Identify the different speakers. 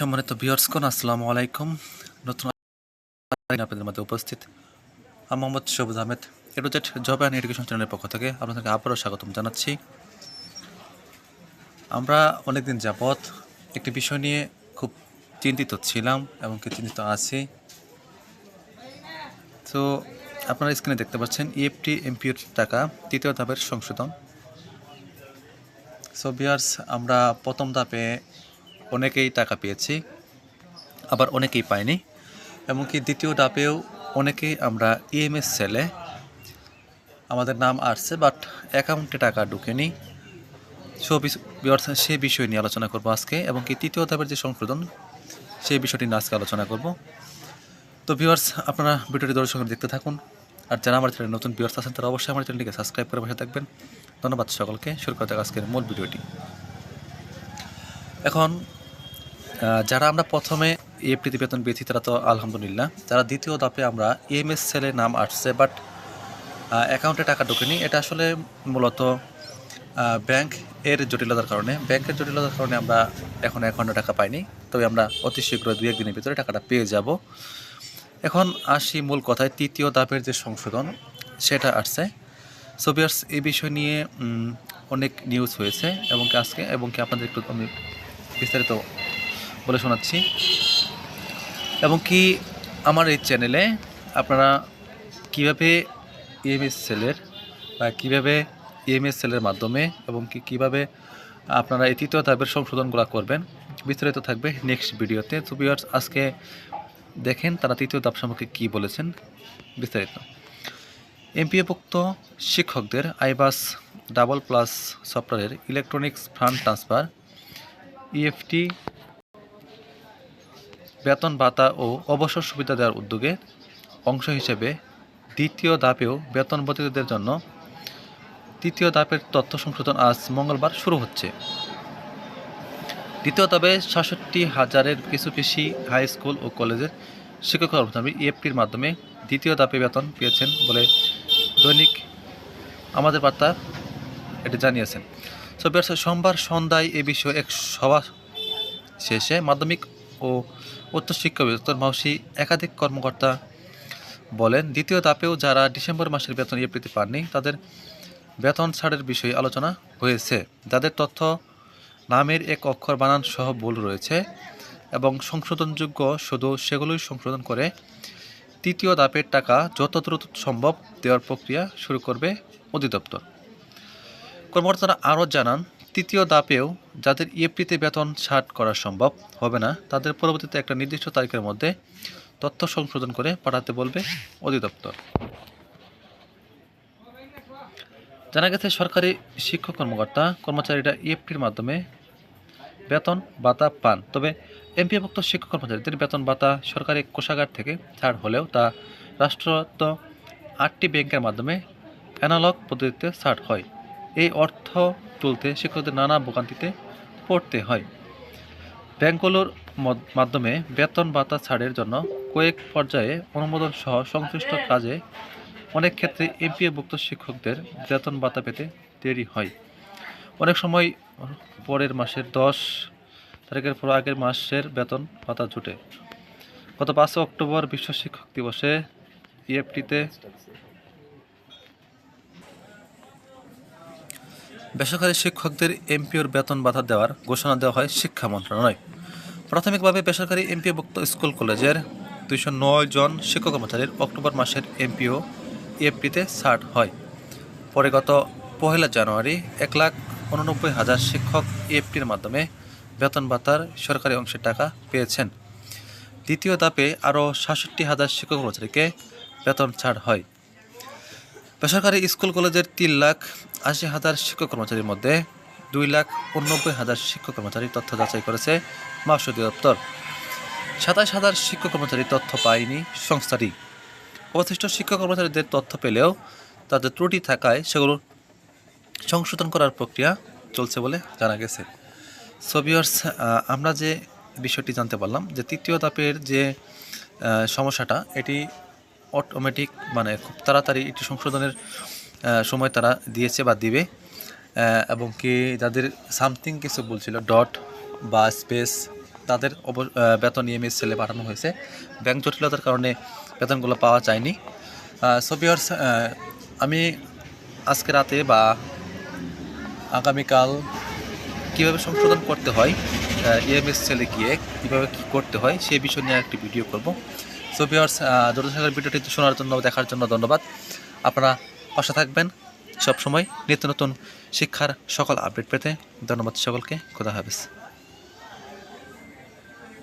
Speaker 1: সম্মানিত বিয়ার্সকন আসসালামু আলাইকুম। নতুন আপনাদের মধ্যে উপস্থিত আমি Mohammad Sabuj Ahmed Edujet job and education চ্যানেলের পক্ষ থেকে আপনাদেরকে আবারও স্বাগতম জানাচ্ছি। আমরা অনেকদিন যাবৎ একটি বিষয় নিয়ে খুব চিন্তিত ছিলাম এবং কি চিন্তিত আছি। তো আপনারা স্ক্রিনে দেখতে পাচ্ছেন E ইএফটি এমপিওর টাকা, তৃতীয় ধাপের সংশোধন। সো বিয়ার্স আমরা প্রথম ধাপে অনেকেই টাকা পেয়েছি, আবার অনেকেই পাইনি। এমনকি দ্বিতীয় ধাপেও অনেকেই আমরা ইএমএস সেলে আমাদের নাম আসছে বাট অ্যাকাউন্টে টাকা ঢুকেনি। সো সে বিষয় নিয়ে আলোচনা করব আজকে, এবং কি তৃতীয় ধাপের যে সংশোধন সেই বিষয়টি নিয়ে আজকে আলোচনা করব। তো ভিউয়ার্স আপনারা ভিডিওটি দর্শক করে দেখতে থাকুন, আর যারা আমার চ্যানেলে নতুন ভিউয়ার্স আছেন, তারা অবশ্যই আমার চ্যানেলটিকে সাবস্ক্রাইব করে বসে থাকবেন। ধন্যবাদ সকলকে, শুরু করতে আজকের মূল ভিডিওটি। এখন যারা আমরা প্রথমে এফটিতে বেতন পেয়েছি, তারা তো আলহামদুলিল্লাহ। যারা দ্বিতীয় ধাপে আমরা এম এস সেলে নাম আসছে বাট অ্যাকাউন্টে টাকা ঢোকেনি। এটা আসলে মূলত ব্যাংক এর জটিলতার কারণে। ব্যাংকের জটিলতার কারণে আমরা এখন অ্যাকাউন্টে টাকা পাইনি। তবে আমরা অতি শীঘ্র দুই একদিনের ভিতরে টাকাটা পেয়ে যাব। এখন আসি মূল কথায়, তৃতীয় ধাপের যে সংশোধন, সেটা আসছে। সোভিয়ার্স এই বিষয় নিয়ে অনেক নিউজ হয়েছে, এবং আজকে, এবং কি আপনাদের একটু আমি বিস্তারিত বলে শোনাচ্ছি। এবং কি আমার এই চ্যানেলে আপনারা কীভাবে ইএমএস সেলের বা কীভাবে ইএমএস সেলের মাধ্যমে এবং কি কীভাবে আপনারা এই তৃতীয় ধাপের সংশোধনগুলো করবেন, বিস্তারিত থাকবে নেক্সট ভিডিওতে তো। ভিউয়ার্স আজকে দেখেন তারা তৃতীয় ধাপ সম্পর্কে কী বলেছেন, বিস্তারিত। এমপিএভুক্ত শিক্ষকদের আইবাস ডাবল প্লাস সফটওয়্যারের ইলেকট্রনিক্স ফান্ড ট্রান্সফার ইএফটি বেতন ভাতা ও অবসর সুবিধা দেওয়ার উদ্যোগে অংশ হিসেবে দ্বিতীয় ধাপেও বেতনবতীদের জন্য তৃতীয় ধাপের তথ্য সংশোধন আজ মঙ্গলবার শুরু হচ্ছে। দ্বিতীয় ধাপে সাতষট্টি হাজারের কিছু বেশি হাই স্কুল ও কলেজের শিক্ষক কর্মচারী ইএফটির মাধ্যমে দ্বিতীয় ধাপে বেতন পেয়েছেন বলে দৈনিক আমাদের বার্তা এটি জানিয়েছেন। সো সোমবার সন্ধ্যায় এ বিষয়ে এক সভা শেষে মাধ্যমিক ও উচ্চ শিক্ষা অধিদপ্তর মাউসি একাধিক কর্মকর্তা বলেন, দ্বিতীয় ধাপেও যারা ডিসেম্বর মাসের বেতন ইয়ে পাননি, তাদের বেতন ছাড়ের বিষয়ে আলোচনা হয়েছে। যাদের তথ্য নামের এক অক্ষর বানান সহ ভুল রয়েছে এবং সংশোধনযোগ্য শুধু সেগুলোই সংশোধন করে তৃতীয় ধাপের টাকা যত দ্রুত সম্ভব দেওয়ার প্রক্রিয়া শুরু করবে অধিদপ্তর। কর্মকর্তারা আরও জানান তৃতীয় দাপেও যাদের ইএফটিতে বেতন ছাড় করা সম্ভব হবে না, তাদের পরবর্তীতে একটা নির্দিষ্ট তারিখের মধ্যে তথ্য সংশোধন করে পাঠাতে বলবে অধিদপ্তর। জানা গেছে, সরকারি শিক্ষক কর্মকর্তা কর্মচারীরা ইএফটির মাধ্যমে বেতন ভাতা পান, তবে এমপিভুক্ত শিক্ষক কর্মচারীদের বেতন ভাতা সরকারি কোষাগার থেকে ছাড় হলেও তা রাষ্ট্রদত্ত আটটি ব্যাংকের মাধ্যমে অ্যানালগ পদ্ধতিতে ছাড় হয়। এই অর্থ তুলতে শিক্ষকদের নানা ভোগান্তিতে পড়তে হয়। ব্যাংকগুলোর মাধ্যমে বেতন ভাতা ছাড়ের জন্য কয়েক পর্যায়ে অনুমোদন সহ সংশ্লিষ্ট কাজে অনেক ক্ষেত্রে এমপিএভুক্ত শিক্ষকদের বেতন ভাতা পেতে দেরি হয়। অনেক সময় পরের মাসের দশ তারিখের পর আগের মাসের বেতন ভাতা জুটে। গত পাঁচ অক্টোবর বিশ্ব শিক্ষক দিবসে ইএফটিতে বেসরকারি শিক্ষকদের এমপিওর বেতন ভাতা দেওয়ার ঘোষণা দেওয়া হয় শিক্ষা মন্ত্রণালয়। প্রাথমিকভাবে বেসরকারি এমপিওভুক্ত স্কুল কলেজের দুইশো নয় জন শিক্ষক কর্মচারীর অক্টোবর মাসের এমপিও ইএফটিতে ছাড় হয়। পরে গত পহেলা জানুয়ারি এক লাখ উননব্বই হাজার শিক্ষক ইএফটির মাধ্যমে বেতন ভাতার সরকারি অংশের টাকা পেয়েছেন। দ্বিতীয় ধাপে আরও সাতষট্টি হাজার শিক্ষক কর্মচারীকে বেতন ছাড় হয়। বেসরকারি স্কুল কলেজের তিন লাখ আশি হাজার শিক্ষক কর্মচারীর মধ্যে দুই লাখ উননব্বই হাজার শিক্ষক কর্মচারীর তথ্য যাচাই করেছে মাসুদ দপ্তর। সাতাশ হাজার শিক্ষক কর্মচারীর তথ্য পায়নি সংস্থাটি। অবশিষ্ট শিক্ষক কর্মচারীদের তথ্য পেলেও তাদের ত্রুটি থাকায় সেগুলো সংশোধন করার প্রক্রিয়া চলছে বলে জানা গেছে। সোভিয়ার্স আমরা যে বিষয়টি জানতে পারলাম যে তৃতীয় ধাপের যে সমস্যাটা, এটি অটোমেটিক মানে খুব তাড়াতাড়ি এটি সংশোধনের সময় তারা দিয়েছে বা দিবে। এবং কি যাদের সামথিং কিছু বলছিল ডট বা স্পেস তাদের বেতন ইএমএস সেলে পাঠানো হয়েছে। ব্যাংক জটিলতার কারণে বেতনগুলো পাওয়া যায়নি। সো ভিউয়ার্স আমি আজকে রাতে বা আগামীকাল কীভাবে সংশোধন করতে হয় ইএমএস সেলে গিয়ে কীভাবে কী করতে হয় সেই বিষয় নিয়ে একটি ভিডিও করব। সো ভিউয়ার্স যথাসাগর ভিডিওটি শোনার জন্য, দেখার জন্য ধন্যবাদ। আপনারা পাশে থাকবেন সবসময়। নিত্য নতুন শিক্ষার সকল আপডেট পেতে ধন্যবাদ সকলকে। খোদা হাফেজ।